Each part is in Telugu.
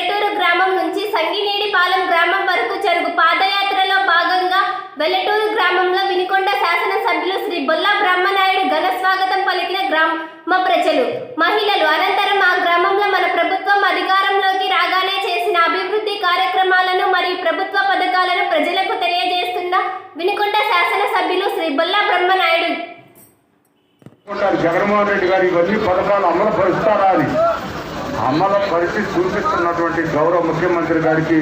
వెల్లటూరు గ్రామం నుంచి సంగినేడిపాలెం గ్రామం వరకు జరుగు పాదయాత్రలో భాగంగా వెల్లటూరు గ్రామంలో వినుకొండ శాసనసభ్యులు శ్రీ బొల్ల బ్రహ్మనాయుడు ఘన స్వాగతం పలికిన గ్రామ ప్రజలు. మహిళలు అనంతరం ఆ గ్రామంలో మన ప్రభుత్వం అధికారంలోకి రాగానే చేసిన అభివృద్ధి కార్యక్రమాలను మరియు ప్రభుత్వ పథకాలను ప్రజలకు తెలియజేస్తున్న వినుకొండ శాసనసభ్యులు శ్రీ బొల్ల బ్రహ్మనాయుడు. జగన్మోహన్ రెడ్డి గారు ఇవన్నీ పథకాలు అమలు పరుస్తారా అమల పరిచి చూపిస్తున్నటువంటి గౌరవ ముఖ్యమంత్రి గారికి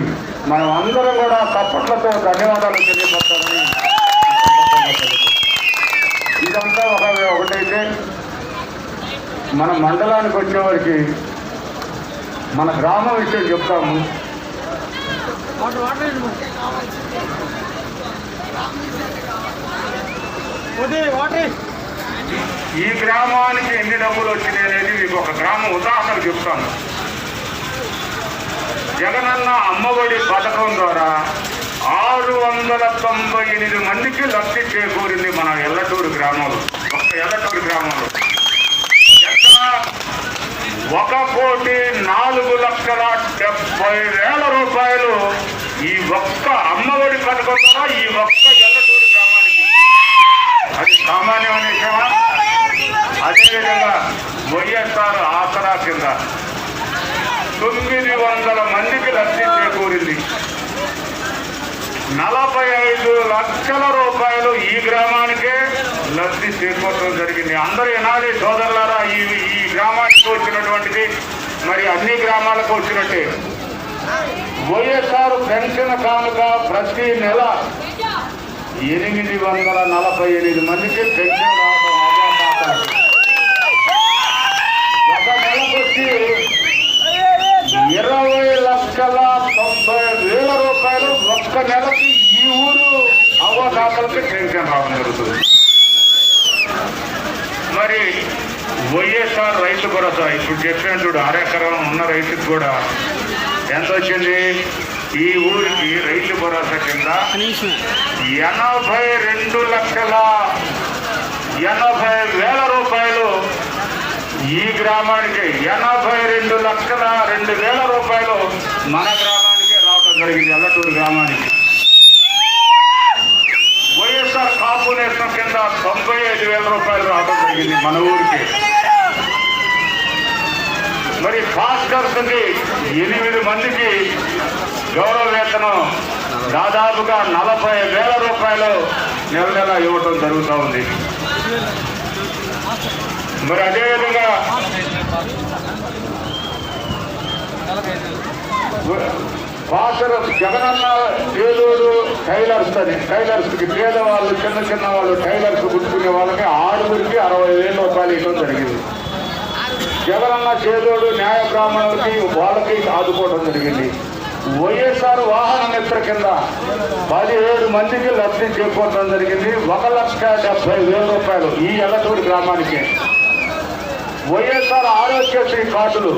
మనం అందరం కూడా తప్పట్లతో ధన్యవాదాలు తెలియపరచాలని ఇదంతా ఒక ఒకటైతే మన మండలానికి వచ్చేవారికి మన గ్రామం విషయం చెప్తాము. ఈ గ్రామానికి ఎన్ని డబ్బులు వచ్చినాయి అనేది మీకు ఒక గ్రామం ఉదాహరణ చెప్తాను. జగనన్న అమ్మఒడి పథకం ద్వారా ఆరు వందల తొంభై ఎనిమిది మందికి లబ్ధి చేకూరింది మన ఎల్లటూరు గ్రామంలో ఒక్క ఎల్లటూరు గ్రామంలో. ఒక కోటి నాలుగు లక్షల డెబ్బై వేల రూపాయలు ఈ ఒక్క అమ్మఒడి పథకం ద్వారా ఈ ఒక్క ఎల్లటూరు గ్రామానికి. అది సామాన్యమైన విషయమా అదేవిధంగా వైఎస్ఆర్ ఆసరా కింద. తొమ్మిది వందల మందికి లబ్ధి చేకూరింది నలభై ఐదు లక్షల రూపాయలు ఈ గ్రామానికే లబ్ధి చేకూరడం జరిగింది. అందరూ ఎనాలి సోదరులారా ఈ ఈ గ్రామానికి వచ్చినటువంటిది మరి అన్ని గ్రామాలకు వచ్చినట్టే. వైఎస్ఆర్ పెన్షన్ కానుక ప్రతి నెల ఎనిమిది వందల నలభై ఎనిమిది మందికి పెన్షన్ రావడం అదే ఖాతాకి. ఒక నెలకు వచ్చి ఇరవై లక్షల తొంభై వేల రూపాయలు ఒక్క నెలకి ఈ ఊరు అవకాశాలకి పెన్షన్ రావడం జరుగుతుంది. మరి వైఎస్ఆర్ రైతు భరోసా ఇప్పుడు చెప్పిన చూడు అరెకరం ఉన్న రైతుకు కూడా ఎంత వచ్చింది? ఈ ఊరికి రైతు భరోసా కింద ఎనభై రెండు లక్షల ఎనభై వేల రూపాయలు ఈ గ్రామానికి ఎనభై రెండు లక్షల రెండు వేల రూపాయలు మన గ్రామం రావడం జరిగింది ఎల్లటూరు గ్రామానికి. వైఎస్ఆర్ కాపు కింద తొంభై ఐదు వేల రూపాయలు రావడం జరిగింది మన ఊరికి. మరి భాస్కర్స్కి ఎనిమిది మందికి గౌరవ వేతనం దాదాపుగా నలభై వేల రూపాయలు నెల నెల ఇవ్వటం జరుగుతూ ఉంది. మరి అదేవిధంగా భాషల జగనన్న ఏలూరు టైలర్స్ అని. టైలర్స్కి పేదవాళ్ళు చిన్న చిన్న వాళ్ళు టైలర్స్ గుర్తుకునే వాళ్ళకి ఆరుగురికి అరవై వేల రూపాయలు ఇవ్వడం జరిగింది. జగనన్న చేదోడు న్యాయ బ్రాహ్మణులకి వాళ్ళకి ఆదుకోవడం జరిగింది. వైఎస్ఆర్ వాహన మిత్ర కింద పదిహేడు మందికి లబ్ధి చేకూరడం జరిగింది. ఒక లక్ష డెబ్బై వేల రూపాయలు ఈ ఎల్లటూరు గ్రామానికి. వైఎస్ఆర్ ఆరోగ్యశ్రీ కార్డులు.